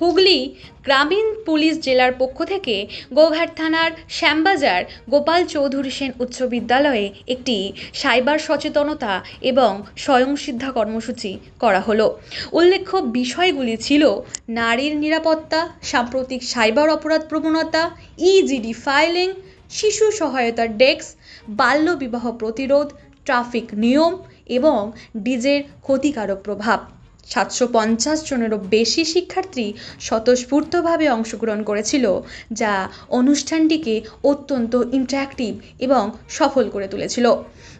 হুগলি গ্রামীণ পুলিশ জেলার পক্ষ থেকে গোঘাট থানার শ্যামবাজার গোপাল চৌধুরী সেন উচ্চ বিদ্যালয়ে একটি সাইবার সচেতনতা এবং স্বয়ংসিদ্ধা কর্মসূচি করা হলো। উল্লেখ্য বিষয়গুলি ছিল নারীর নিরাপত্তা, সাম্প্রতিক সাইবার অপরাধ প্রবণতা ইজিডি ফাইলিং শিশু সহায়তার ডেস্ক বাল্যবিবাহ প্রতিরোধ, ট্রাফিক নিয়ম এবং ডিজের ক্ষতিকারক প্রভাব। সাতশো পঞ্চাশ জনেরও বেশি শিক্ষার্থী স্বতঃস্ফূর্তভাবে অংশগ্রহণ করেছিল, যা অনুষ্ঠানটিকে অত্যন্ত ইন্টারঅ্যাক্টিভ এবং সফল করে তুলেছিল।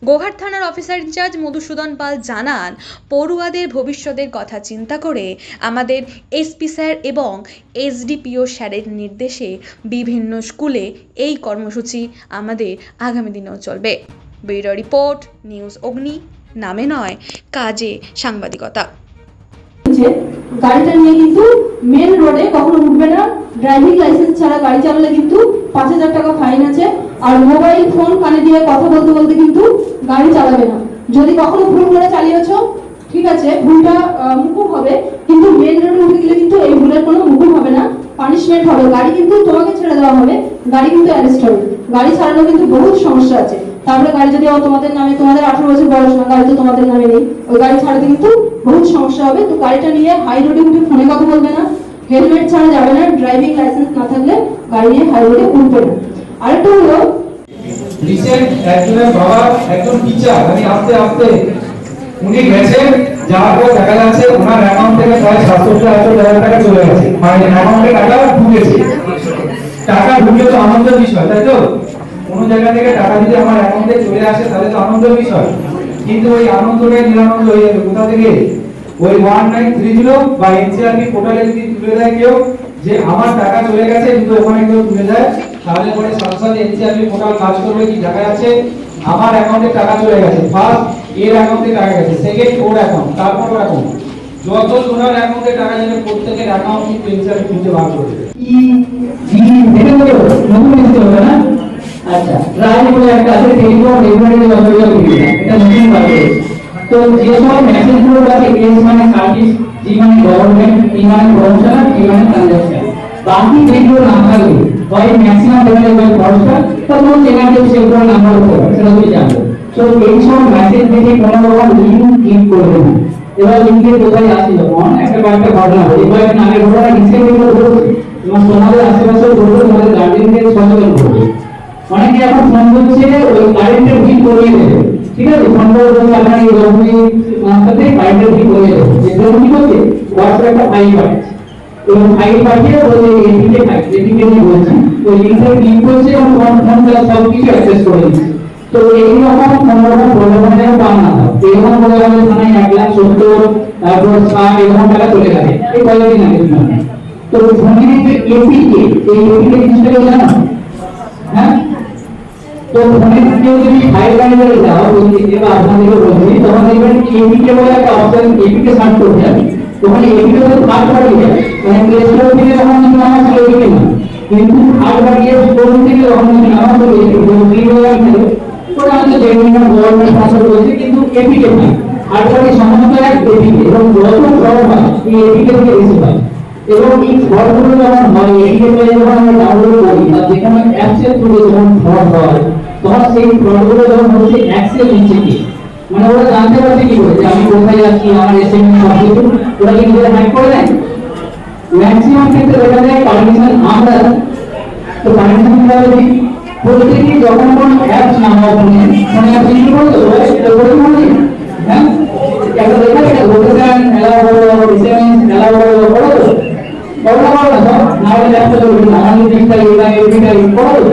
গোহাট থানার অফিসার ইনচার্জ মধুসূদন পাল জানান, পড়ুয়াদের ভবিষ্যতের কথা চিন্তা করে আমাদের এসপি স্যার এবং এসডিপিও স্যারের নির্দেশে বিভিন্ন স্কুলে এই কর্মসূচি আমাদের আগামী দিনেও চলবে। ব্যুরো রিপোর্ট, নিউজ অগ্নি, নামে নয়, কাজে সাংবাদিকতা। গাড়িটা নিয়ে কিন্তু মেন রোডে কখনো উঠবে না। ড্রাইভিং লাইসেন্স ছাড়া গাড়ি চালালে কিন্তু পাঁচ হাজার টাকা ফাইন আছে। আর মোবাইল ফোন কানে দিয়ে কথা বলতে বলতে কিন্তু গাড়ি চালাবে না। যদি কখনো ভুল করে চালিয়েছ, ঠিক আছে, ভুলটা মুকুব হবে। কিন্তু মেন রোডে উঠে গেলে কিন্তু এই ভুলের কোনো মুকুব হবে না। পানিশমেন্ট হবে। গাড়ি কিন্তু তোমাকে ছেড়ে দেওয়া হবে। গাড়ি কিন্তু অ্যারেস্ট হবে। গাড়ি ছাড়ানো কিন্তু বহুত সমস্যা আছে। তারপরে গাড়ি যদি তোমাদের নামে, তোমাদের আঠারো বছর বয়স না গাড়ি তো তোমাদের নামে নেই। ওই গাড়ি ছাড়াতে কিন্তু বহুত সমস্যা হবে। তো গাড়িটা নিয়ে হাই রোডে উঠে ফোনে কথা বলবে না। হেলমেট ছাড়া যাবে না ড্রাইভিং লাইসেন্স না থাকলে গাড়ি নিয়ে হাই রোডে উঠবে না। আরেকটা হলো রিসেন্ট একজনের বাবা, একজন টিচার আমি আস্তে আস্তে উনি যাওয়ার পর দেখা যাচ্ছে ওনার অ্যাকাউন্ট থেকে প্রায় হাজার টাকা চলে গেছে। মানে অ্যাকাউন্টে টাকা ঢুকেছে। টাকা ঢুকলে তো আনন্দের বিষয়, তাই তো? কোনো জায়গা থেকে টাকা যদি আমার অ্যাকাউন্টে চলে আসে, তাহলে তো আনন্দের বিষয়। কিন্তু ওই আনন্দটা নিরানন্দ হয়ে যাবে। কোথা থেকে? ওই ওয়ান নাইন থ্রি জিরো বা এনসিআরপি পোর্টালে যদি তুলে দেয় কেউ, যে আমার টাকা চলে গেছে, কিন্তু ওখানে কেউ তুলে দেয়, তাহলে পরে সাথে এনসিআরপি পোর্টাল কাজ করবে কি? দেখা যাচ্ছে আমার অ্যাকাউন্টে টাকা চলে গেছে। ফার্স্ট এর অ্যাকাউন্টে টাকা গেছে। সেকেন্ড ওর অ্যাকাউন্ট তারপর ওর অ্যাকাউন্ট যত ওনার অ্যাকাউন্টে টাকা যাবে, প্রত্যেকের অ্যাকাউন্ট কিন্তু এনসিআরপি খুঁজে বার করবে ই, জি দেখে নতুন এসেছে হবে না? আচ্ছা তো যে সব মেসেজগুলো আছে এস মানে মানে মানে যেগুলো না থাকবে হয় তো এই সব মেসেজ দেখে একটা কয়েকটা ঘটনা তোমাদের আশেপাশে ঘটবে, তোমাদের করবে। অনেকে এখন ফোন করছে ওই কারেন্টের বিল করিয়ে দেবে। ঠিক আছে? ফোন করে বলছে আপনার এই রকমই মাসটাতে কারেন্টের বিল করিয়ে দেবে। যেগুলো কি করছে হোয়াটসঅ্যাপে একটা ফাইল পাঠাচ্ছে এবং ফাইল পাঠিয়ে বলছে এটিকে এটিকে নিয়ে বলছে, ওই লিঙ্কে ক্লিক করছে এবং ফোন ফোনটা সব কিছু অ্যাক্সেস করে দিচ্ছে। তো এই রকম কোন রকম প্রলোভনের পান না হয়। এরকম বলে আমাদের থানায় এক লাখ সত্তর, তারপর ষাট এরকম টাকা চলে গেছে এই কয়েকদিন আগে শুনলাম। তো ফোনের যে এপিকে এই এপিকে জিনিসটাকে জানো? হ্যাঁ? তো ফোনের কেউ যদি ফাইল ম্যানেজারে যাও বলছি বা আপনাদেরকে বলছি তখন দেখবেন এপিকে বলে একটা অপশন এপিকে সার্চ করতে যাবে ওখানে এপিকে তো থার্ড পার্টি যায় মানে প্লে স্টোর থেকে তখন কিন্তু আমার ছিল এপিকে না কিন্তু থার্ড পার্টি এর স্টোর থেকে তখন কিন্তু আমার তো এপিকে তো ফ্রি হয়ে গেছে ওটা আমি তো জেনুইন গভর্নমেন্ট স্পন্সর করেছে কিন্তু এপিকে না থার্ড পার্টি সমস্ত এক এপিকে এবং যত ফ্রড হয় এই এপিকে থেকে বেশি হয় এবং এই ফর্মগুলো যখন হয় এটিকে পেয়ে যখন আমরা ডাউনলোড করি বা যে কোনো অ্যাপসের থ্রুতে যখন ফর্ম হয় তখন সেই ফর্মগুলো যখন হচ্ছে অ্যাক্সেস নিচ্ছে কি? মানে ওরা জানতে পারছে কি করে যে আমি কোথায় যাচ্ছি, আমার এসএমএস সব কিছু। ওরা কি নিজেরা হ্যাক করে দেয়? ম্যাক্সিমাম ক্ষেত্রে দেখা যায় পারমিশন আমরা, তো পারমিশন কীভাবে দিই? প্রত্যেকে যখন কোনো অ্যাপস নামাও, ফোনে ফোনে অ্যাপস ইনস্টল করে তো এটা করে বলি? হ্যাঁ? একটা দেখা যায় লোকেশন এলাও করো এসএমএস এলাও করো করো তো। করো না করো না সব না। হলে না। আমাদের ডিজিটাল এটা এটা করো তো।